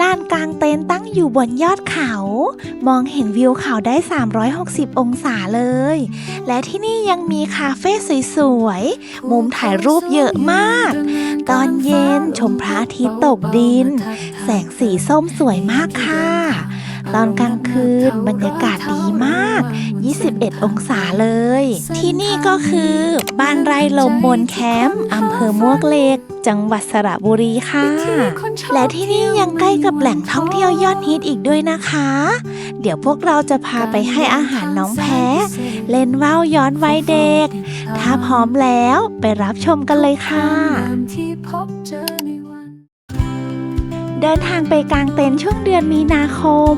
ลานกลางเต็นท์ตั้งอยู่บนยอดเขา มองเห็นวิวเขาได้ 360 องศาเลย และที่นี่ยังมีคาเฟ่สวยๆ มุมถ่ายรูปเยอะมาก ตอนเย็นชมพระอาทิตย์ตกดิน แสงสีส้มสวยมากค่ะ ตอนกลางคืนบรรยากาศดีมาก 21 องศาเลย ที่นี่ก็คือ บ้านไร่ลมบนแคมป์อำเภอมวกเหล็ก จังหวัดสระบุรีค่ะ และที่นี่ยังใกล้กับแหล่งท่องเที่ยวยอดฮิตอีกด้วยนะคะ เดี๋ยวพวกเราจะพาไปให้อาหารน้องแพ้ เล่นว่าวย้อนวัยเด็ก ถ้าพร้อมแล้วไปรับชมกันเลยค่ะที่พบเจอในวันเดินทางไปกลางเต็นท์ช่วงเดือนมีนาคม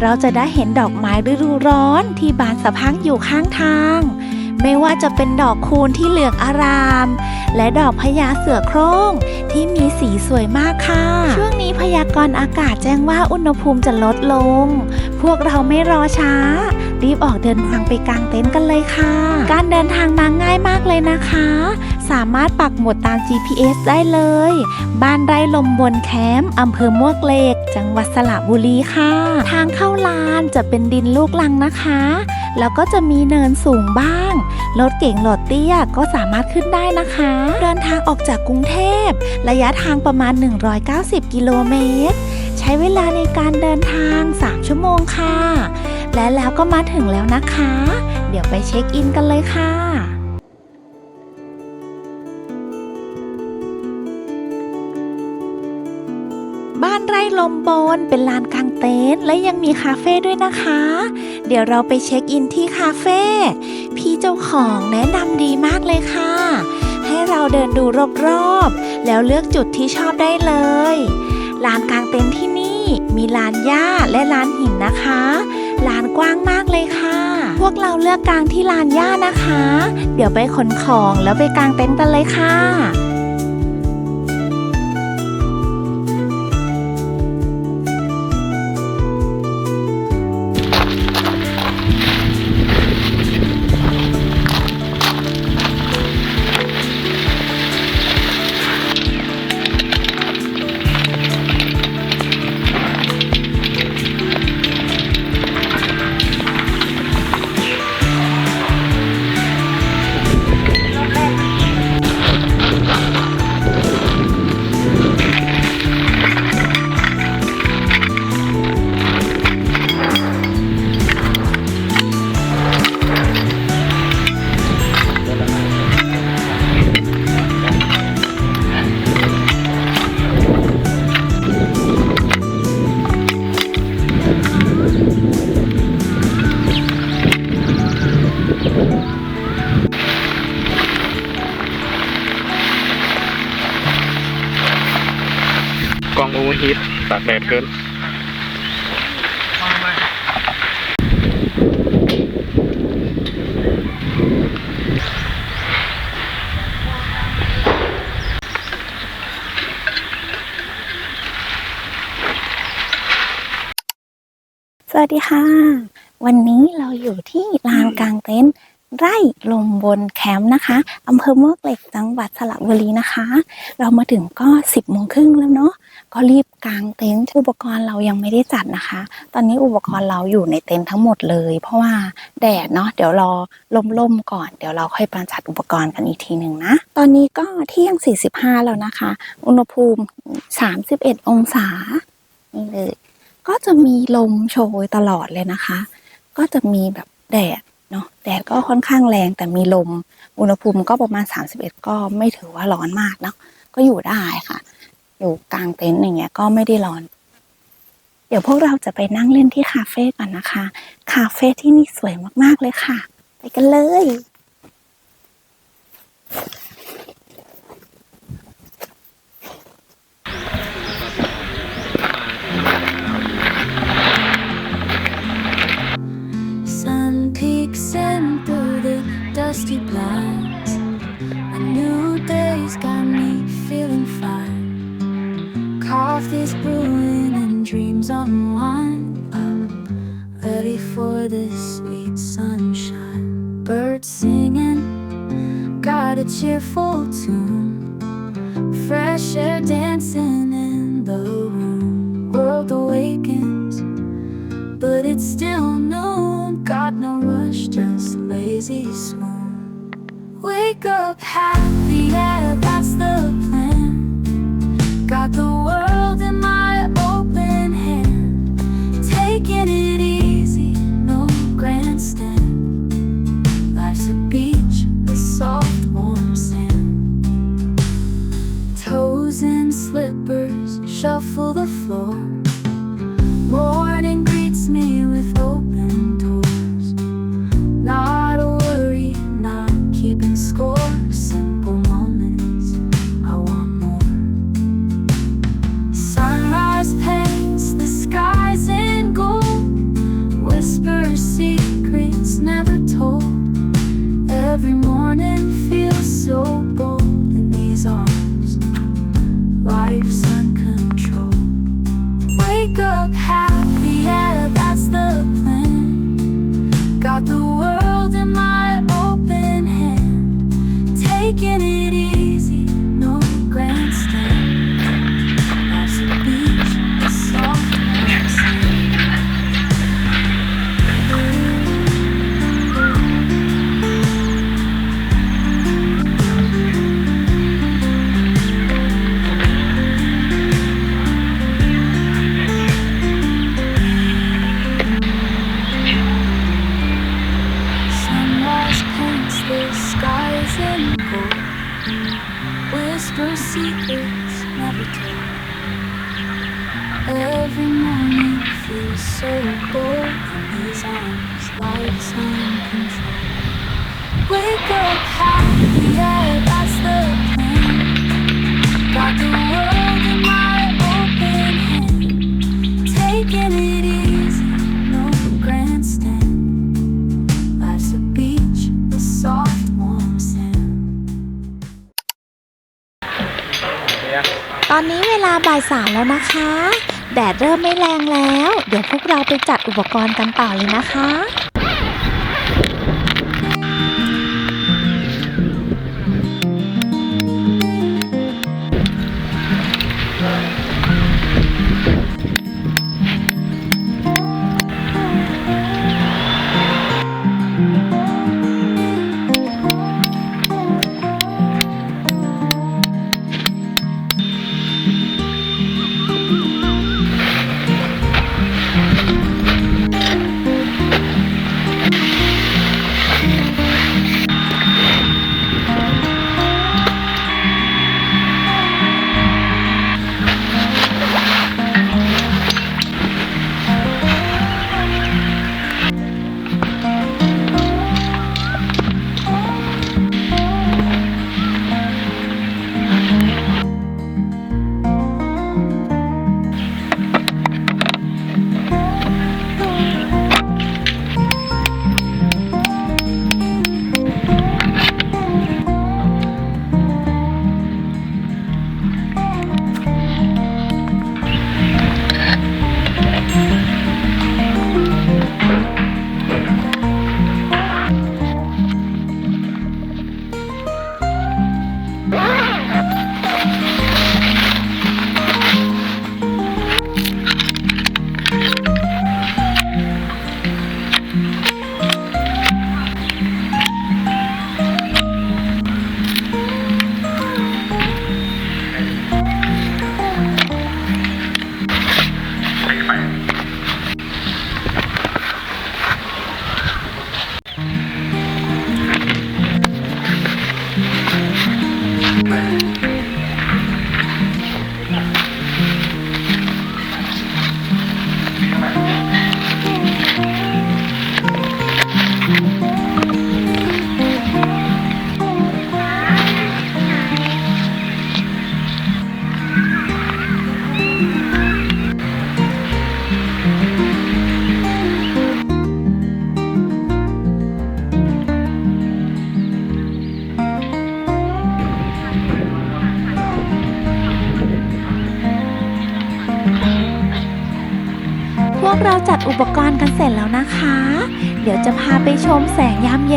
เราจะได้เห็นดอกไม้ฤดูร้อนที่บานสะพรังอยู่ข้างทาง ไม่ว่าจะเป็นดอกคูณที่เหลืองอาราม และดอกพญาเสือโคร่งที่มีสีสวยมากค่ะ ช่วงนี้พยากรณ์อากาศแจ้งว่าอุณหภูมิจะลดลง พวกเราไม่รอช้า รีบออกเดินทางไปกางเต็นท์กันเลยค่ะ การเดินทางมาง่ายมากเลยนะคะ สามารถปักหมุดตาม GPS ได้เลย บ้านไร่ลมบนแคมป์อำเภอมวกเหล็ก จังหวัดสระบุรีค่ะ ทางเข้าลานจะเป็นดินลูกลังนะคะ แล้วก็จะมีเนินสูงบ้าง รถเก๋งรถเตี้ยก็สามารถขึ้นได้นะคะ เดินทางออกจากกรุงเทพ ระยะทางประมาณ 190 กิโลเมตร ใช้เวลาในการเดินทาง 3 ชั่วโมงค่ะ และแล้วก็มาถึงแล้วนะคะ เดี๋ยวไปเช็คอินกันเลยค่ะ บ้านไร่ลมบนเป็นลานกลางเต็นท์และยังมีคาเฟ่ด้วยนะคะ เดี๋ยวเราไปเช็คอินที่คาเฟ่พี่เจ้าของแนะนำดีมากเลยค่ะ ให้เราเดินดูรอบๆแล้วเลือกจุดที่ชอบได้เลยลานกลางเต็นท์ที่นี่มีลานหญ้าและลานหินนะคะลานกว้างมากเลยค่ะ พวกเราเลือกกางที่ลานหญ้านะคะ เดี๋ยวไปขนของแล้วไปกางเต็นท์กันเลยค่ะากแดดเกินสวัสดีค่ะ วันนี้เราอยู่ที่ลานกลางเต็นท์ ไร่ลมบนแคมป์นะคะอำเภอเมวกเหล็กจังหวัดสระบุรีนะคะ เรามาถึงก็สิบโมงครึ่งแล้วเนาะก็รีบกางเต็นท์อุปกรณ์เรายังไม่ได้จัดนะคะ ตอนนี้อุปกรณ์เราอยู่ในเต็นท์ทั้งหมดเลย เพราะว่าแดดเนาะเดี๋ยวรอล่มๆก่อน เดี๋ยวเราค่อยมาจัดอุปกรณ์กันอีกทีหนึ่งนะ ตอนนี้ก็เที่ยง 45 แล้วนะคะ อุณหภูมิ 31 องศานี่เลยก็จะมีลมโชยตลอดเลยนะคะ ก็จะมีแบบแดด เนาะแดดก็ค่อนข้างแรงแต่มีลม อุณหภูมิก็ประมาณ 31 ก็ไม่ถือว่าร้อนมากเนาะก็อยู่ได้ค่ะ อยู่กลางเต็นท์อย่างเงี้ยก็ไม่ได้ร้อน เดี๋ยวพวกเราจะไปนั่งเล่นที่คาเฟ่ก่อนนะคะ คาเฟ่ที่นี่สวยมากๆเลยค่ะ ไปกันเลย coffee blinds. A new day's got me feeling fine. Coffee's brewing and dreams unwind. I'm ready for this sweet sunshine. Birds singing, got a cheerful tune. Fresh air dancing in the room. World awakens, but it's still wake up happy. cold in his arms, like on control. Wake up. อุปกรณ์กันต่อเลยนะคะ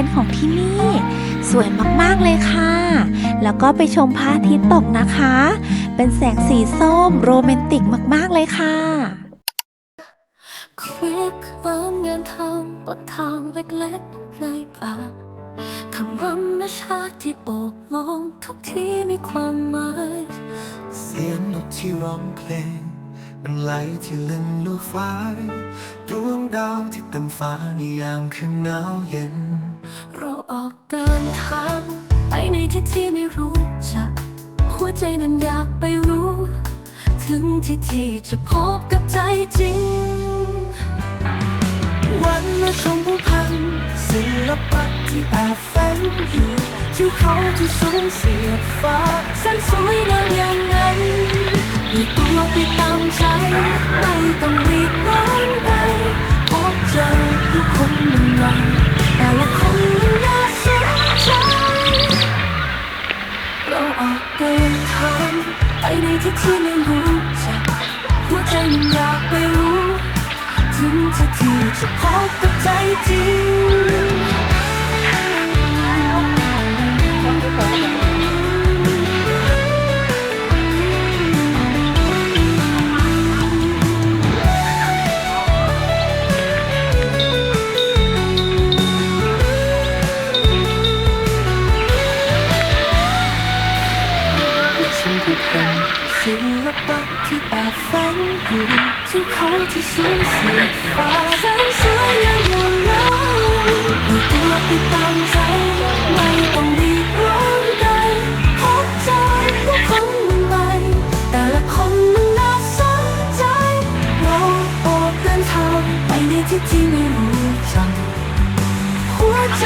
นของที่นี่ สวยมากๆเลยค่ะ แล้วก็ไปชมพระอาทิตย์ตกนะคะ เป็นแสงสีส้มโรแมนติกมากๆเลยค่ะคลิกเริ่มเดินทางบนทางเล็กๆในป่าธรรมชาติที่โอบล้อมทุกที่มีความหมาย เสียงนกที่ร้องเพลงเป็นไหลที่ลื่นลูกฟ้าดวงดาวที่เต็มฟ้าในยามคืนหนาวเย็น ที่ที่จะพบกับใจจริง วันละชมผู้พันศิลปะที่แอบแฝงอยู่ที่เขาที่สูงเสียดฟ้าแสนสวยงามอย่างนั้นมีตัวไปตามใจ ไม่ต้องรีบร้อนไปพบเจอผู้คนหนึ่งวันแต่ละคนมันน่าสนใจเราออกเดินทางไปในที่ที่ไม่รู้จัก หัวใจมันอยากไปรู้ ถึงจะที่จะพบกับใจจริง อยู่ที่เขาที่สูงเสียดฟ้าแสนสวยงามอย่างนั้นมีตัวไปตามใจไม่ต้องรีบร้อนใดพบเจอผู้คนใหม่แต่ละคนมันน่าสนใจเราออกเดินทางไปในที่ที่ไม่รู้จักหัวใจ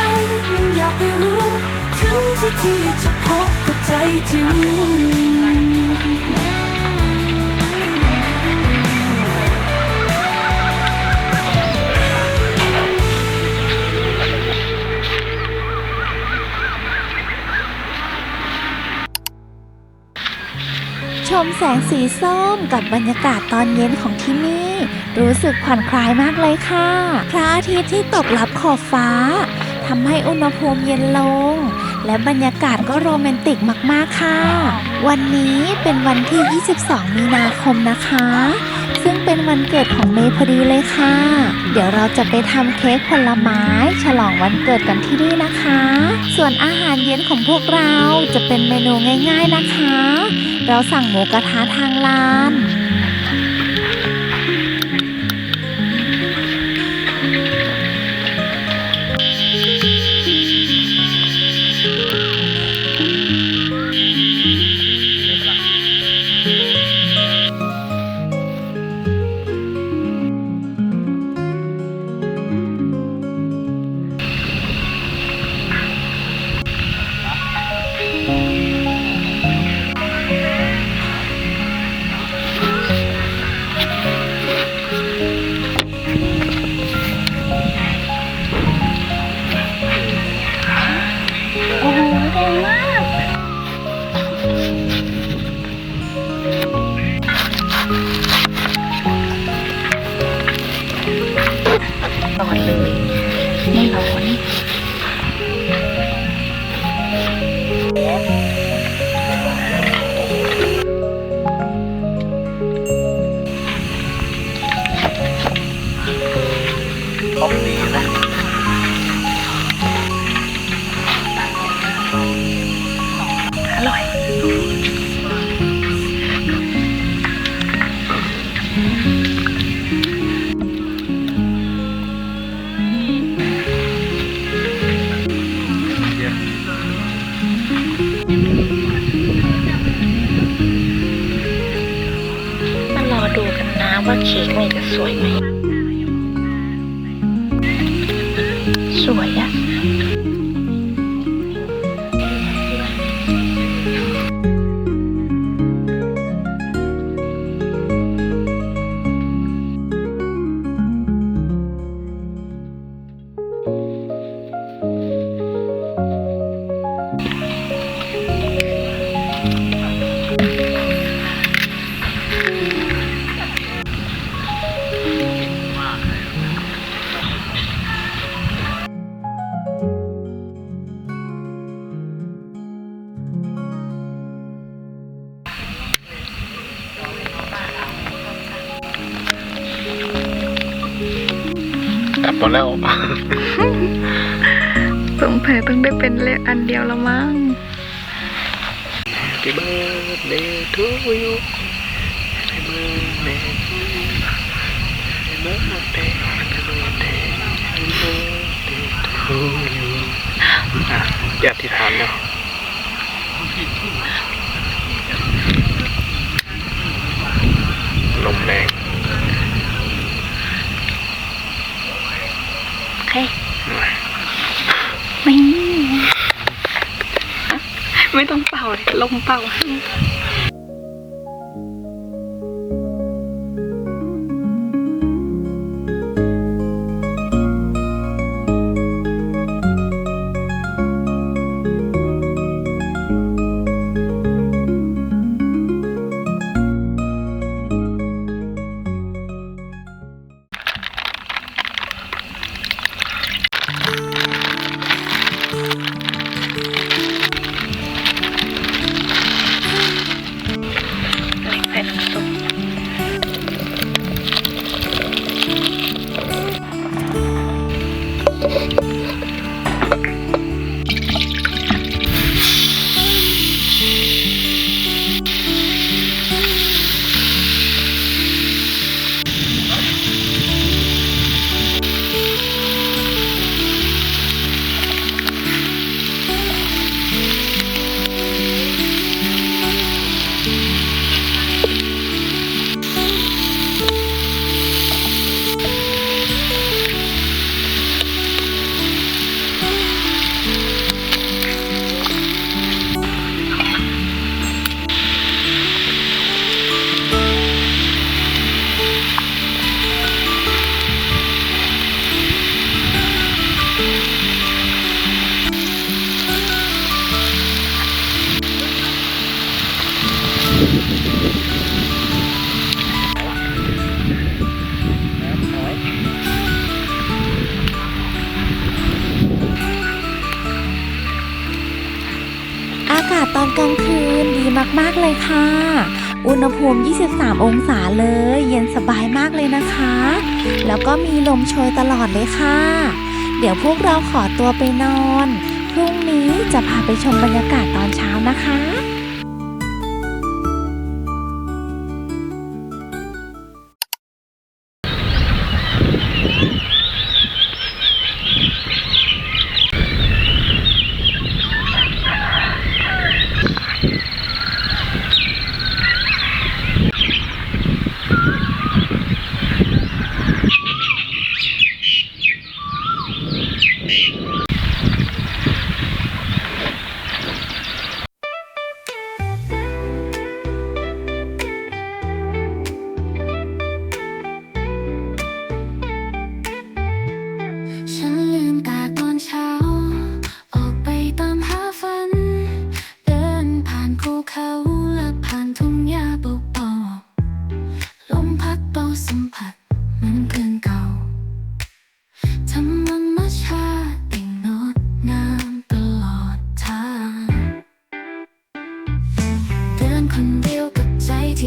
มันอยากไปรู้ถึงที่ที่จะพบกับใจจริง มแสงสีส้มกับบรรยากาศตอนเย็นของที่นี่ รู้สึกผ่อนคลายมากเลยค่ะ พระอาทิตย์ที่ตกลับขอบฟ้าทำให้อุณหภูมิเย็นลง และบรรยากาศก็โรแมนติกมากๆค่ะ วันนี้เป็นวันที่ 22 มีนาคมนะคะ ซึ่งเป็นวันเกิดของเมย์พอดีเลยค่ะ เดี๋ยวเราจะไปทำเค้กผลไม้ ฉลองวันเกิดกันที่นี่นะคะ ส่วนอาหารเย็นของพวกเราจะเป็นเมนูง่าย ๆนะคะ เราสั่งหมูกระทะทางร้าน ね。え、 ค้ก อย่าที่ถามเนาะลมแรงโอเคไม่ ไม่ต้องเป่าเลยลมเป่า ณภูมิ 23 องศาเลย เย็นสบายมากเลยนะคะ แล้วก็มีลมโชยตลอดเลยค่ะ เดี๋ยวพวกเราขอตัวไปนอน พรุ่งนี้จะพาไปชมบรรยากาศตอนเช้านะคะ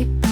keep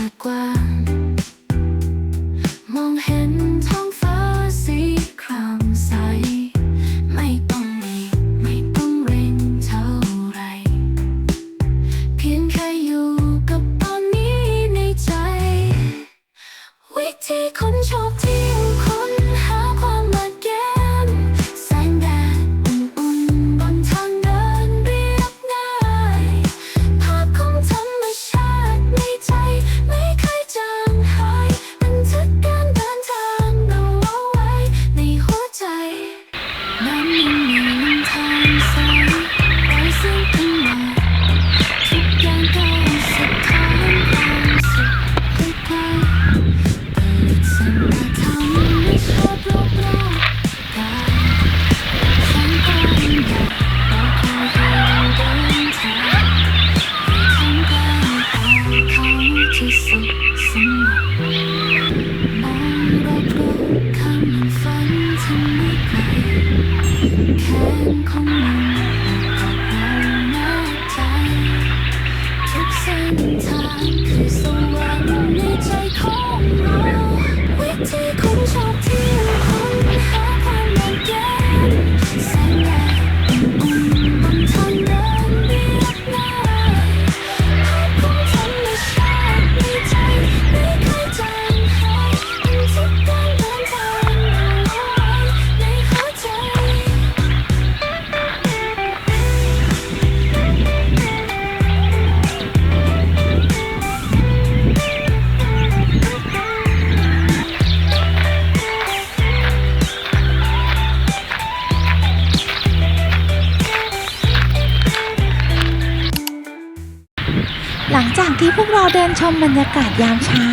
รยากาศยามเช้า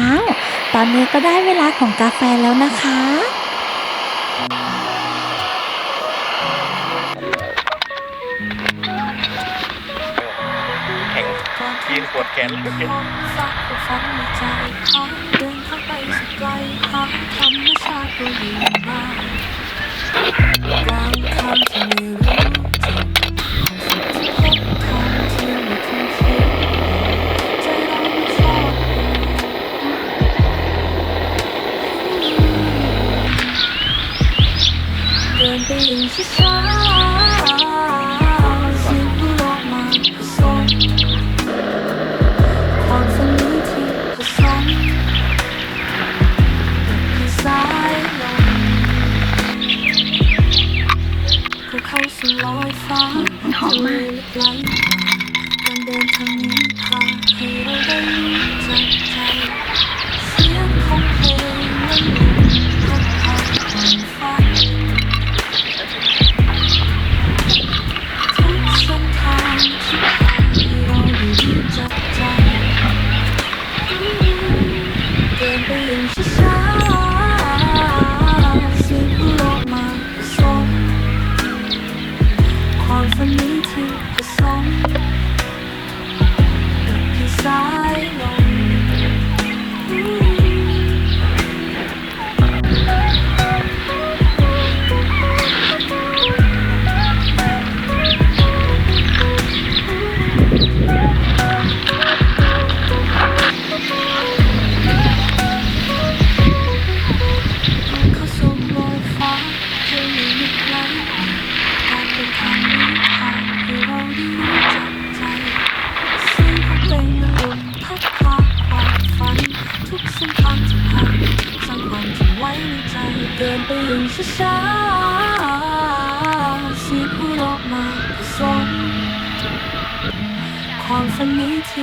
ตอนนี้ก็ได้เวลาของกาแฟแล้วนะคะ แข็งยืนปวดแขนฝากความฝันในใจเขาเดินเข้าไปสักไกลหาธรรมชาติก็อยู่มากกลางทางที่ไม่รู้ ไปองช้าๆเสียงหัวเราะมาผสมความฝันนี้ที่ผสมกับสายลมภูเขาสูงลอยฟ้าทะเลลึกไหลการเดินทางนี้พาให้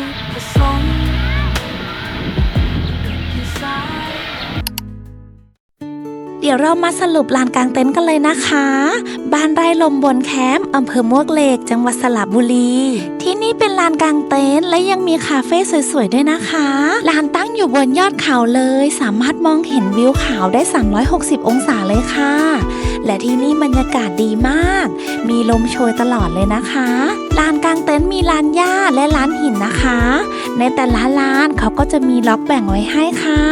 นี้ที่ เดี๋ยวเรามาสรุปลานกลางเต็นท์กันเลยนะคะ บ้านไร่ลมบนแคมป์อำเภอมวกเหล็ก จังหวัดสระบุรี ที่นี่เป็นลานกลางเต็นท์และยังมีคาเฟ่สวยๆด้วยนะคะ ลานตั้งอยู่บนยอดเขาเลย สามารถมองเห็นวิวเขาได้ 360 องศาเลยค่ะ และที่นี่บรรยากาศดีมาก มีลมโชยตลอดเลยนะคะ ลานกลางเต็นท์มีลานหญ้าและลานหินนะคะ ในแต่ละลานเขาก็จะมีล็อกแบ่งไว้ให้ค่ะ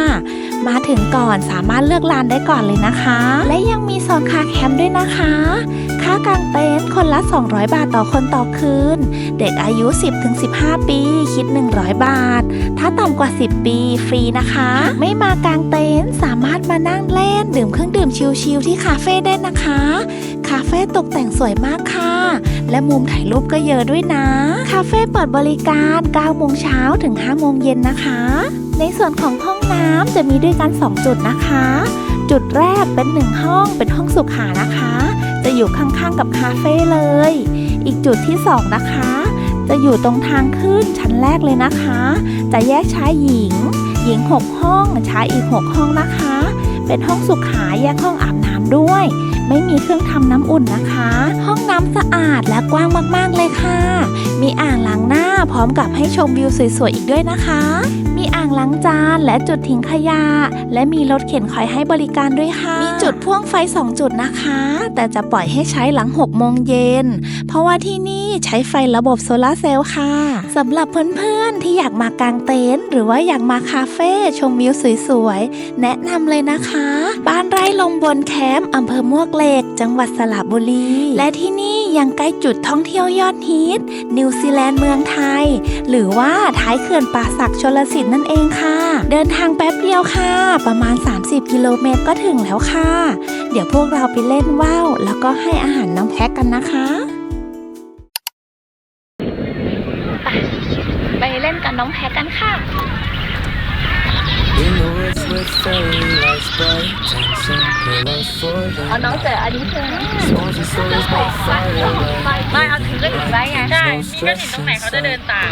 มาถึงก่อนสามารถเลือกลานได้ก่อนเลยนะคะ และยังมีโซนคาแคมป์ด้วยนะคะ ค่ากางเต็นท์คนละ 200 บาทต่อคนต่อคืน เด็กอายุ 10-15 ปี คิด 100 บาท ถ้าต่ำกว่า 10 ปีฟรีนะคะ ไม่มากางเต็นท์สามารถมานั่งเล่น ดื่มเครื่องดื่มชิลๆที่คาเฟ่ได้นะคะ คาเฟ่ตกแต่งสวยมากค่ะ และมุมถ่ายรูปก็เยอะด้วยนะ คาเฟ่เปิดบริการ9โมงเช้าถึง5โมงเย็นนะคะในส่วนของห้องน้ำจะมีด้วยกัน 2 จุดนะคะ จุดแรกเป็น1ห้องเป็นห้องสุขานะคะ จะอยู่ข้างๆกับคาเฟ่เลย อีกจุดที่2นะคะ จะอยู่ตรงทางขึ้นชั้นแรกเลยนะคะ จะแยกชายหญิง หญิง 6 ห้องชายอีก 6 ห้องนะคะ เป็นห้องสุขาแยกห้องอาบน้ำด้วย ไม่มีเครื่องทำน้ำอุ่นนะคะ ห้องน้ำสะอาดและกว้างมากๆเลยค่ะ มีอ่างล้างหน้าพร้อมกับให้ชมวิวสวยๆอีกด้วยนะคะ มีอ่างล้างจานและจุดทิ้งขยะ และมีรถเข็นคอยให้บริการด้วยค่ะ มีจุดพ่วงไฟ 2 จุดนะคะ แต่จะปล่อยให้ใช้หลัง6โมงเย็น เพราะว่าที่นี่ใช้ไฟระบบโซลาร์เซลล์ค่ะสำหรับเพื่อนๆที่อยากมากางเต็นท์หรือว่าอยากมาคาเฟ่ชมวิวสวยๆ แนะนำเลยนะคะ บ้านไร่ลมบนแคมป์อำเภอมวกเหล็ก จังหวัดสระบุรี และที่นี่ยังใกล้จุดท่องเที่ยวยอดฮิตนิวซีแลนด์เมืองไทย หรือว่าท้ายเขื่อนป่าสักชลสิทธินั่นเองค่ะ เดินทางแป๊บเดียวค่ะ ประมาณ 30 กิโลเมตรก็ถึงแล้วค่ะ เดี๋ยวพวกเราไปเล่นว่าวแล้วก็ให้อาหารน้องแพะกันนะคะ ไปเล่นกับน้องแพะกันค่ะ In the woods with fairy lights bright and simple for เอา the น้องเจออันนี้เจอ Songs and stories by firelight ไม่เอาถือก็ถือไว้ไง ใช่ นี่ก็เห็นตรงไหนเขาจะเดินตาม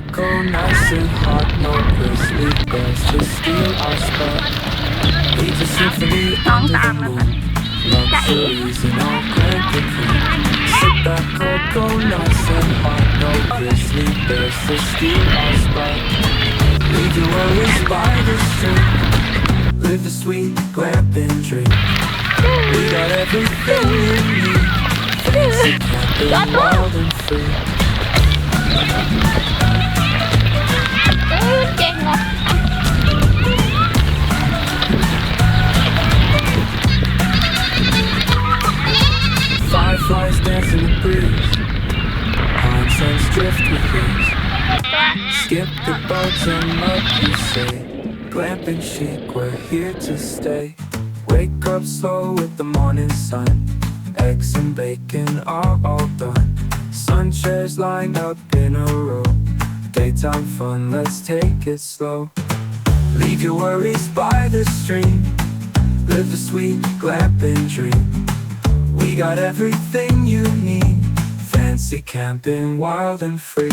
cocoa, nice and hot, no grizzly bears to steal our spot. Lead the symphony under the moon, luxuries in our glamping room. Sit back, cocoa, nice and hot, no grizzly bears to steal our spot. Leave your worries by the stream, live the sweet glamping dream. We got everything you need. Fancy camping, wild and free. Skip the boats and mud, you say. Glamping chic, we're here to stay. Wake up slow with the morning sun. Eggs and bacon are all done. Sun chairs lined up in a row. Daytime fun, let's take it slow. Leave your worries by the stream. Live the sweet glamping dream. We got everything you need. Fancy camping, wild and free.